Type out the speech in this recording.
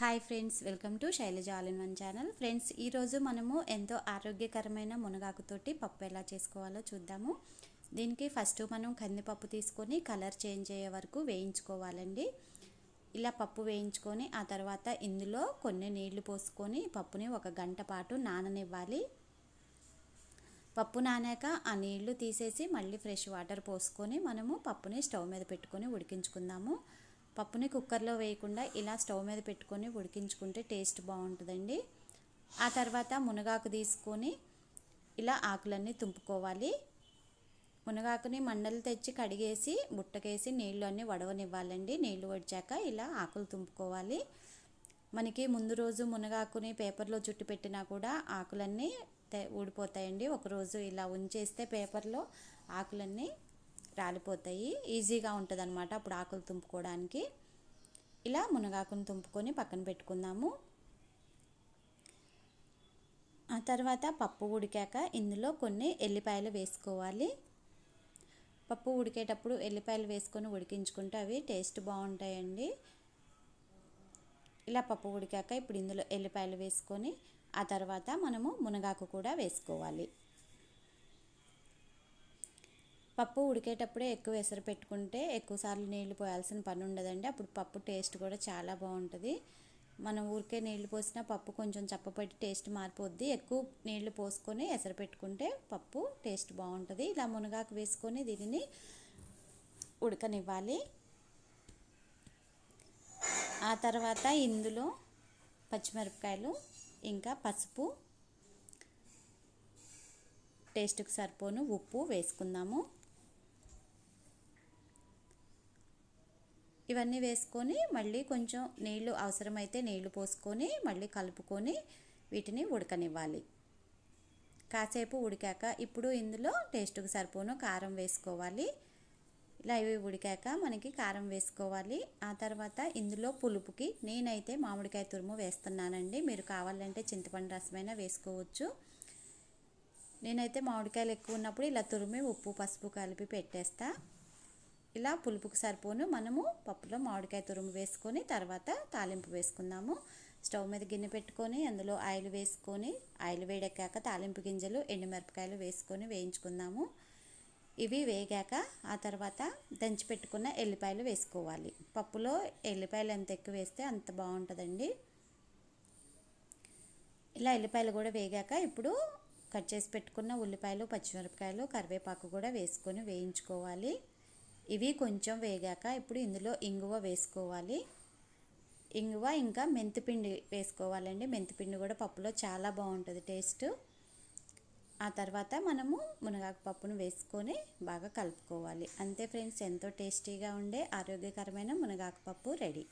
Hi friends welcome to Shailaja all in one channel. Friends ఈరోజు మనము ఎంతో ఆరోగ్యకరమైన మునగాకుతోటి పప్పు ఎలా చేసుకోవాలో చూద్దాము. దీనికి ఫస్ట్ మనం కందిపప్పు తీసుకొని కలర్ చేంజ్ అయ్యే వరకు వేయించుకోవాలండి. ఇలా పప్పు వేయించుకొని ఆ తర్వాత ఇందులో కొన్ని నీళ్ళు పోసుకొని పప్పుని ఒక గంట పాటు నాననివ్వాలి. పప్పు నానాక ఆ నీళ్ళు తీసేసి మళ్ళీ ఫ్రెష్ వాటర్ పోసుకొని మనము పప్పుని స్టవ్ మీద పెట్టుకొని ఉడికించుకుందాము. పప్పుని కుక్కర్లో వేయకుండా ఇలా స్టవ్ మీద పెట్టుకొని ఉడికించుకుంటే టేస్ట్ బాగుంటుందండి. ఆ తర్వాత మునగాకు తీసుకొని ఇలా ఆకులన్నీ తుంపుకోవాలి. మునగాకుని మండలు తెచ్చి కడిగేసి బుట్టకేసి నీళ్ళు అన్నీ వడవనివ్వాలండి. నీళ్ళు వడిచాక ఇలా ఆకులు తుంపుకోవాలి. మనకి ముందు రోజు మునగాకుని పేపర్లో చుట్టు పెట్టినా కూడా ఆకులన్నీ ఊడిపోతాయండి ఒకరోజు ఇలా ఉంచేస్తే పేపర్లో ఆకులన్నీ రాలిపోతాయి. ఈజీగా ఉంటుంది అనమాట అప్పుడు ఆకులు తుంపుకోవడానికి. ఇలా మునగాకును తుంపుకొని పక్కన పెట్టుకుందాము. ఆ తర్వాత పప్పు ఉడికాక ఇందులో కొన్ని ఎల్లిపాయలు వేసుకోవాలి. పప్పు ఉడికేటప్పుడు ఎల్లిపాయలు వేసుకొని ఉడికించుకుంటే అవి టేస్ట్ బాగుంటాయండి. ఇలా పప్పు ఉడికాక ఇప్పుడు ఇందులో ఎల్లిపాయలు వేసుకొని ఆ తర్వాత మనము మునగాకు కూడా వేసుకోవాలి. పప్పు ఉడికేటప్పుడే ఎక్కువ ఎసరు పెట్టుకుంటే ఎక్కువసార్లు నీళ్ళు పోయాల్సిన పని ఉండదండి. అప్పుడు పప్పు టేస్ట్ కూడా చాలా బాగుంటుంది. మనం ఊరికే నీళ్ళు పోసినా పప్పు కొంచెం చప్పపట్టి టేస్ట్ మారిపోద్ది. ఎక్కువ నీళ్ళు పోసుకొని ఎసరు పెట్టుకుంటే పప్పు టేస్ట్ బాగుంటుంది. ఇలా మునగాకు వేసుకొని దీనిని ఉడకనివ్వాలి. ఆ తర్వాత ఇందులో పచ్చిమిరపకాయలు ఇంకా పసుపు టేస్ట్కి సరిపోను ఉప్పు వేసుకుందాము. ఇవన్నీ వేసుకొని మళ్ళీ కొంచెం నీళ్ళు అవసరమైతే నీళ్ళు పోసుకొని మళ్ళీ కలుపుకొని వీటిని ఉడకనివ్వాలి. కాసేపు ఉడికాక ఇప్పుడు ఇందులో టేస్ట్కి సరిపోను కారం వేసుకోవాలి. ఇలా ఇవి ఉడికాక మనకి కారం వేసుకోవాలి. ఆ తర్వాత ఇందులో పులుపుకి నేనైతే మామిడికాయ తురుము వేస్తున్నానండి. మీరు కావాలంటే చింతపండు రసమైనా వేసుకోవచ్చు. నేనైతే మామిడికాయలు ఎక్కువ ఉన్నప్పుడు ఇలా తురిమి ఉప్పు పసుపు కలిపి పెట్టేస్తాను ఇలా పులుపుకు సరిపోను. మనము పప్పులో మామిడికాయ తురుము వేసుకొని తర్వాత తాలింపు వేసుకుందాము. స్టవ్ మీద గిన్నె పెట్టుకొని అందులో ఆయిల్ వేసుకొని ఆయిల్ వేడెక్కాక తాలింపు గింజలు ఎండుమిరపకాయలు వేసుకొని వేయించుకుందాము. ఇవి వేగాక ఆ తర్వాత దంచి పెట్టుకున్న ఎల్లిపాయలు వేసుకోవాలి. పప్పులో ఎల్లిపాయలు ఎంత ఎక్కువ వేస్తే అంత బాగుంటుందండి. ఇలా ఎల్లిపాయలు కూడా వేగాక ఇప్పుడు కట్ చేసి పెట్టుకున్న ఉల్లిపాయలు పచ్చిమిరపకాయలు కరివేపాకు కూడా వేసుకొని వేయించుకోవాలి. ఇవి కొంచెం వేగాక ఇప్పుడు ఇందులో ఇంగువ వేసుకోవాలి. ఇంగువ ఇంకా మెంతిపిండి వేసుకోవాలండి. మెంతిపిండి కూడా పప్పులో చాలా బాగుంటుంది టేస్ట్. ఆ తర్వాత మనము మునగాకు పప్పును వేసుకొని బాగా కలుపుకోవాలి. అంతే ఫ్రెండ్స్ ఎంతో టేస్టీగా ఉండే ఆరోగ్యకరమైన మునగాకు పప్పు రెడీ.